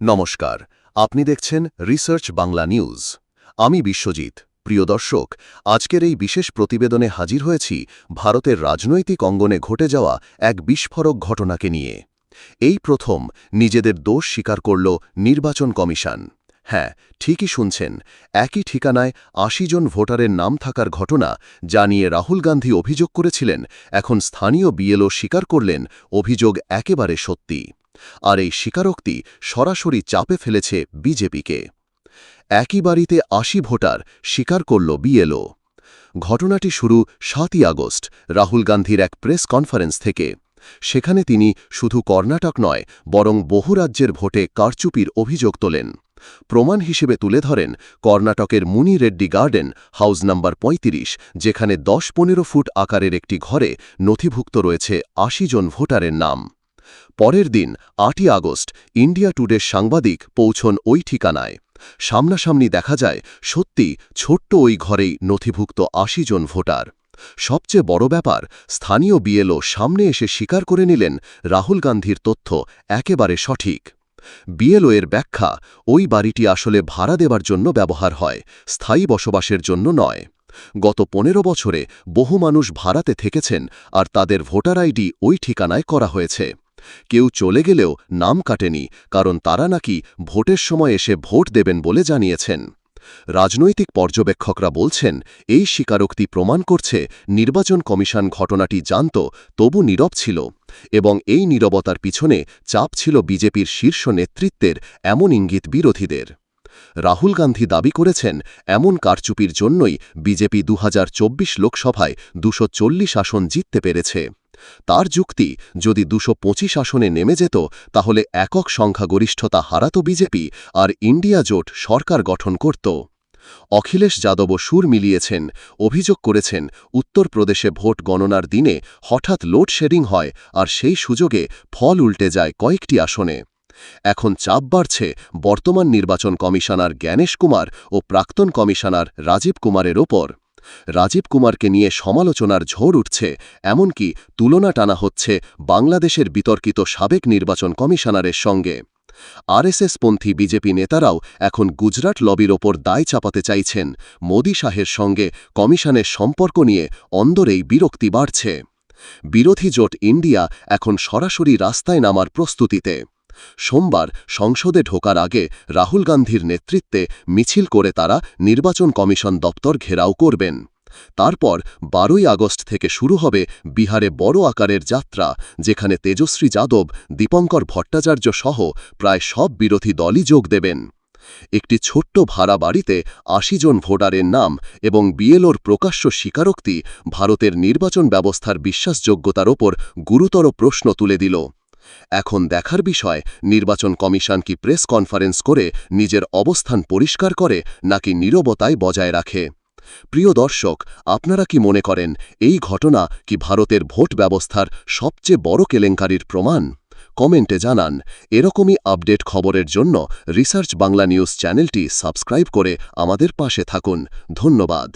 নমস্কার, আপনি দেখছেন রিসার্চ বাংলা নিউজ। আমি বিশ্বজিৎ। প্রিয় দর্শক, আজকের এই বিশেষ প্রতিবেদনে হাজির হয়েছি ভারতের রাজনৈতিক অঙ্গনে ঘটে যাওয়া এক বিস্ফোরক ঘটনাকে নিয়ে। এই প্রথম নিজেদের দোষ স্বীকার করল নির্বাচন কমিশন। হ্যাঁ ঠিকই শুনছেন, একই ঠিকানায় আশি জন ভোটারের নাম থাকার ঘটনা যা নিয়ে রাহুল গান্ধী অভিযোগ করেছিলেন, এখন স্থানীয় বিএলও স্বীকার করলেন অভিযোগ একেবারে সত্যি। আর এই স্বীকারোক্তি সরাসরি চাপে ফেলেছে বিজেপিকে। একই বাড়িতে আশি ভোটার স্বীকার করল বিএলও। ঘটনাটি শুরু সাতই আগস্ট, রাহুল গান্ধীর এক প্রেস কনফারেন্স থেকে। সেখানে তিনি শুধু কর্ণাটক নয়, বরং বহু রাজ্যের ভোটে কারচুপির অভিযোগ তোলেন। প্রমাণ হিসেবে তুলে ধরেন কর্ণাটকের Muni Reddy garden house number ৩৫ যেখানে দশ পনেরো ফুট আকারের একটি ঘরে নথিভুক্ত রয়েছে আশি জন ভোটারের নাম। পরের দিন, আটই আগস্ট, ইন্ডিয়া টুডের সাংবাদিক পৌঁছন ওই ঠিকানায়। সামনাসামনি দেখা যায়, সত্যি ছোট্ট ওই ঘরেই নথিভুক্ত আশি জন ভোটার। সবচেয়ে বড় ব্যাপার, স্থানীয় বিএলও সামনে এসে স্বীকার করে নিলেন রাহুল গান্ধীর তথ্য একেবারে সঠিক। বিএলও এর ব্যাখ্যা, ওই বাড়িটি আসলে ভাড়া দেবার জন্য ব্যবহার হয়, স্থায়ী বসবাসের জন্য নয়। গত পনেরো বছরে বহু মানুষ ভাড়াতে থেকেছেন আর তাদের ভোটার আইডি ওই ঠিকানায় করা হয়েছে। কেউ চলে গেলেও নাম কাটেনি, কারণ তারা নাকি ভোটের সময় এসে ভোট দেবেন বলে জানিয়েছেন। রাজনৈতিক পর্যবেক্ষকরা বলছেন, এই স্বীকারোক্তি প্রমাণ করছে নির্বাচন কমিশন ঘটনাটি জানত তবু নীরব ছিল এবং এই নীরবতার পিছনে চাপ ছিল বিজেপির শীর্ষ নেতৃত্বের এমন ইঙ্গিত বিরোধীদের। রাহুল গান্ধী দাবি করেছেন, এমন কারচুপির জন্যই বিজেপি দু হাজার চব্বিশ লোকসভায় দুশো আসন জিততে পেরেছে। তার যুক্তি, যদি দুশো পঁচিশ আসনে নেমে যেত, তাহলে একক সংখ্যাগরিষ্ঠতা হারাত বিজেপি আর ইন্ডিয়া জোট সরকার গঠন করত। অখিলেশ যাদবও সুর মিলিয়েছেন, অভিযোগ করেছেন, উত্তরপ্রদেশে ভোট গণনার দিনে হঠাৎ লোডশেডিং হয় আর সেই সুযোগে ফল উল্টে যায় কয়েকটি আসনে। এখন চাপ বাড়ছে বর্তমান নির্বাচন কমিশনার জ্ঞানেশ কুমার ও প্রাক্তন কমিশনার রাজীব কুমারের ওপর। রাজীব কুমারকে নিয়ে সমালোচনার ঝড় উঠছে, এমনকি তুলনা টানা হচ্ছে বাংলাদেশের বিতর্কিত সাবেক নির্বাচন কমিশনারের সঙ্গে। আরএসএসপন্থী বিজেপি নেতারাও এখন গুজরাট লবির ওপর দায় চাপাতে চাইছেন। মোদী শাহের সঙ্গে কমিশনের সম্পর্ক নিয়ে অন্দরেই বিরক্তি বাড়ছে। বিরোধী জোট ইন্ডিয়া এখন সরাসরি রাস্তায় নামার প্রস্তুতিতে। সোমবার সংসদে ঢোকার আগে রাহুল গান্ধীর নেতৃত্বে মিছিল করে তারা নির্বাচন কমিশন দপ্তর ঘেরাও করবেন। তারপর বারোই আগস্ট থেকে শুরু হবে বিহারে বড় আকারের যাত্রা, যেখানে তেজশ্রী যাদব, দীপঙ্কর ভট্টাচার্য সহ প্রায় সব বিরোধী দলই যোগ দেবেন। একটি ছোট্ট ভাড়া বাড়িতে আশি জন ভোটারের নাম এবং বিএলওর প্রকাশ্য স্বীকারোক্তি ভারতের নির্বাচন ব্যবস্থার বিশ্বাসযোগ্যতার ওপর গুরুতর প্রশ্ন তুলে দিল। এখন দেখার বিষয়, নির্বাচন কমিশন কি প্রেস কনফারেন্স করে নিজের অবস্থান পরিষ্কার করে নাকি নীরবতায় বজায় রাখে? প্রিয় দর্শক, আপনারা কি মনে করেন এই ঘটনা কি ভারতের ভোট ব্যবস্থার সবচেয়ে বড় কেলেঙ্কারির প্রমাণ? কমেন্টে জানান। এরকমই আপডেট খবরের জন্য রিসার্চ বাংলা নিউজ চ্যানেলটি সাবস্ক্রাইব করে আমাদের পাশে থাকুন। ধন্যবাদ।